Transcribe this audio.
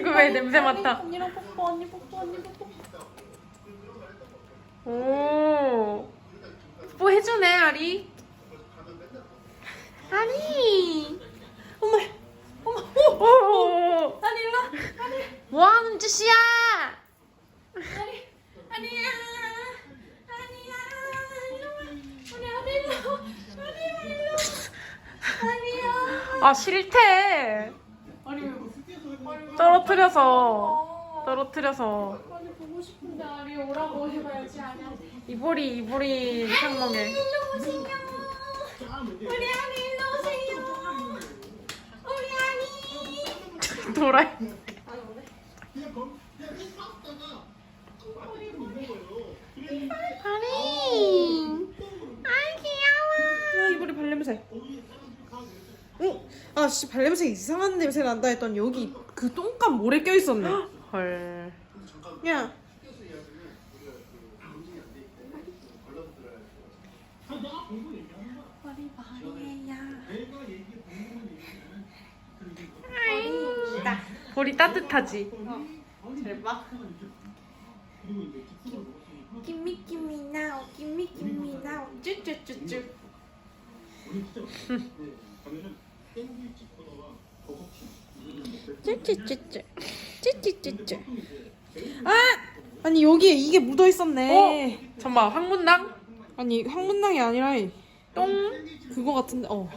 왜 냄새 맡아. 언니랑 뽀뽀 언니 뽀뽀 언니 뽀뽀. 오. 뽀 해주네 아리. 아리. 어머 어머 오. 오. 아니 일로 와. 아니 뭐 하는 짓이야? 아니 아니야 아니야 일로 와. 우리 아리 일로 와. 아니야 일로 와. 아니야. 아 싫대. 떨어뜨려서. 떨어뜨려서. 아니 보고 싶은데 아리 오라고 해봐야지 아니야. 이보리 이보리 상멍에. 일로 오세요. 우리 아리 일로 오세요. 우리 오네. 아리. 아이 귀여워. 아 이불이 발냄새. 어? 아씨 발냄새 이상한 냄새 난다 했더니 여기 그 똥감 모래 껴 있었네. 헐. 야. 머리 머리예요. 나 볼이 따뜻하지. 대박. 기미 기미 나오 기미 기미 나오 쭈쭈쭈쭈. 쭈쭈쭈쭈. 쭈쭈쭈쭈. 아 아니 여기에 이게 묻어 있었네. 어? 잠깐만 황문당? 아니 황문당이 아니라 이 똥? 그거 같은데. 어.